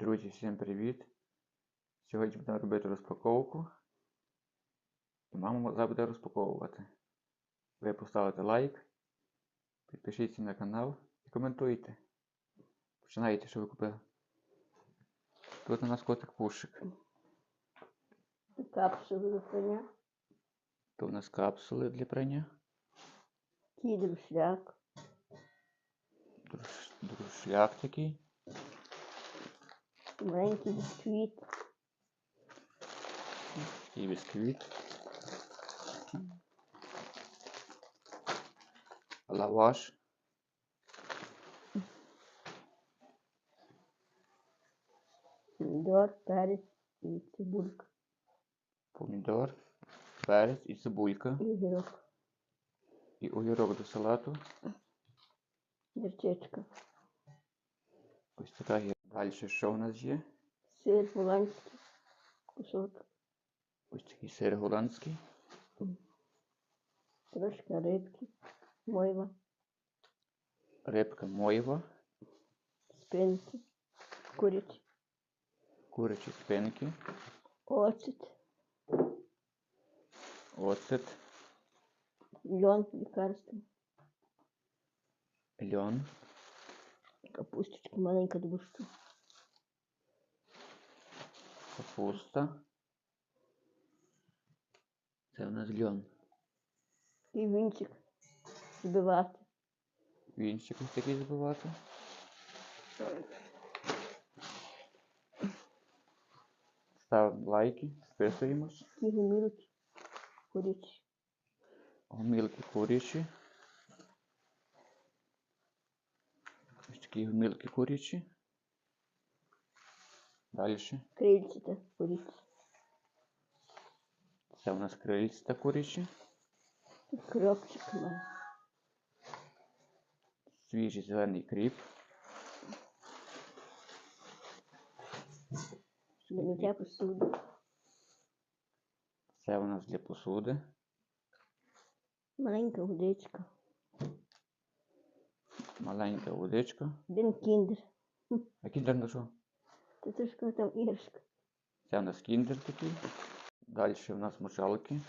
Друзі, всім привіт! Сьогодні будемо робити розпаковку. І мама буде розпаковувати. Ви поставите лайк, підпишіться на канал і коментуйте. Починайте, що ви купили. Тут у нас котик пушик. Капсули до коня. Тут у нас капсули для прання. Кідр шлях. Друш... Друшляк такий. Маленький бісквіт. І бісквіт. Лаваш. Помідор, перець і цибулька. Помідор, перець і цибулька. І огірок. І огірок до салату. Гірчичка. Ось така є. Далі що у нас є? Сир голландський. Кусок. Ось такий сир голландський. Трошки рибки. Мойва. Рибка мойва, Спинки. Курячі. курячі спинки, Оцет. оцет, Льон лікарство. льон, Капусточка маленька до капуста. Це у нас льон. І вінчик. Збивати. Вінчик ось такий збивати. Ставимо лайки, підписуємось. І гумілки. Курячі. Гумілки курячі. Такі гумілки курячі. Далі. Крильці та курячі. Це у нас крильця курячі. І кропчик. Свіжий зелений кріп. Для миття посуди. Це у нас для посуди. Маленька водичка. Маленька водичка. Один кіндер. А кіндер на що? Це трошки там іграшка. Це у нас кіндер такий. Далі у нас мочалки.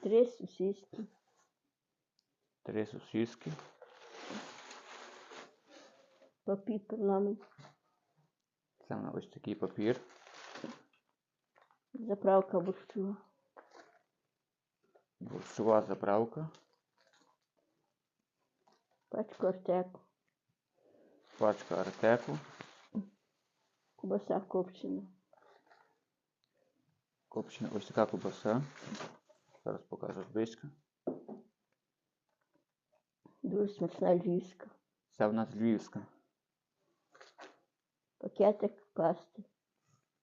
Три сосиски. Три сосиски. Папір парламент. Це у нас ось такий папір. Заправка борщова. Борщова заправка. Пачку артеку. Пачка артеку. Кубаса копчена. Копчена ось така кубаса. Зараз покажу зблизька. Дуже смачна львівська. Це у нас львівська. Пакетик пасти.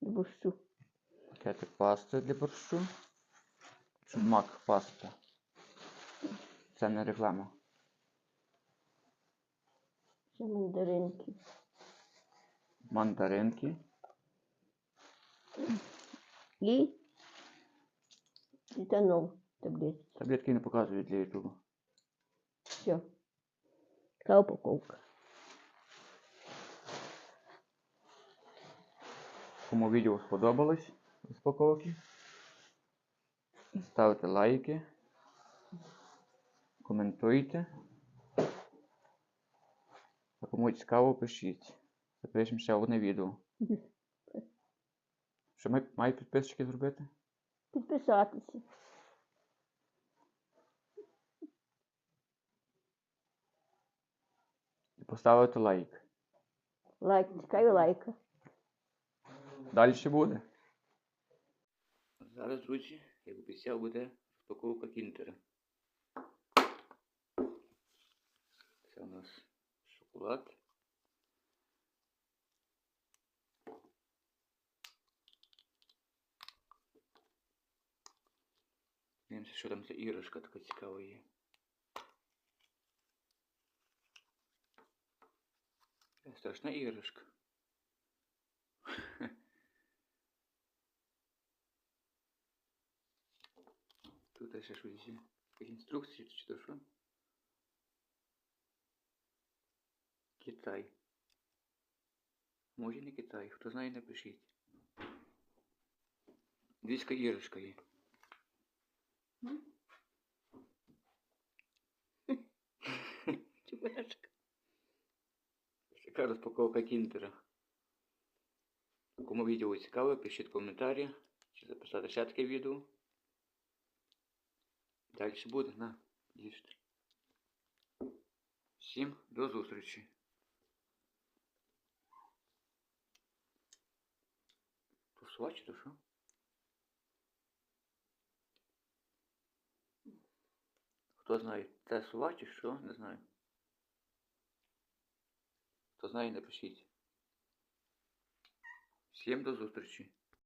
До борщу. Пакетик пасти для борщу. Чумак паста. Це не реклама. Ще мандаринки. Мандаринки. І титанол таблетки. Таблетки не показують для ютубу. Все. Така упаковка. Кому відео сподобалось розпаковки, ставте лайки, коментуйте. А кому цікаво, пишіть. Запишемо ще одне відео. Що ми мають підписчики зробити? Підписатися. І поставити лайк. Лайк, чекаю лайка. Далі ще буде. Зараз, друзі, як обіцяв, буде розпаковка кінтера. Це у нас шоколад. Дивимося, що там за іграшка така цікава є. Е, Страшна іграшка. Тут ще щось є. Якісь інструкції чи то що? Китай. Може не Китай. Хто знає, напишіть. Двійська іграшка є. Чебурашка. Така розпаковка кіндера. Кому відео цікаве, пишіть коментарі. Чи записати ще таке відео. Далі буде, на, їжте. Всім до зустрічі. Свач, що? Хто знає, це сува що? Не знаю. Хто знає, напишіть. Всім до зустрічі.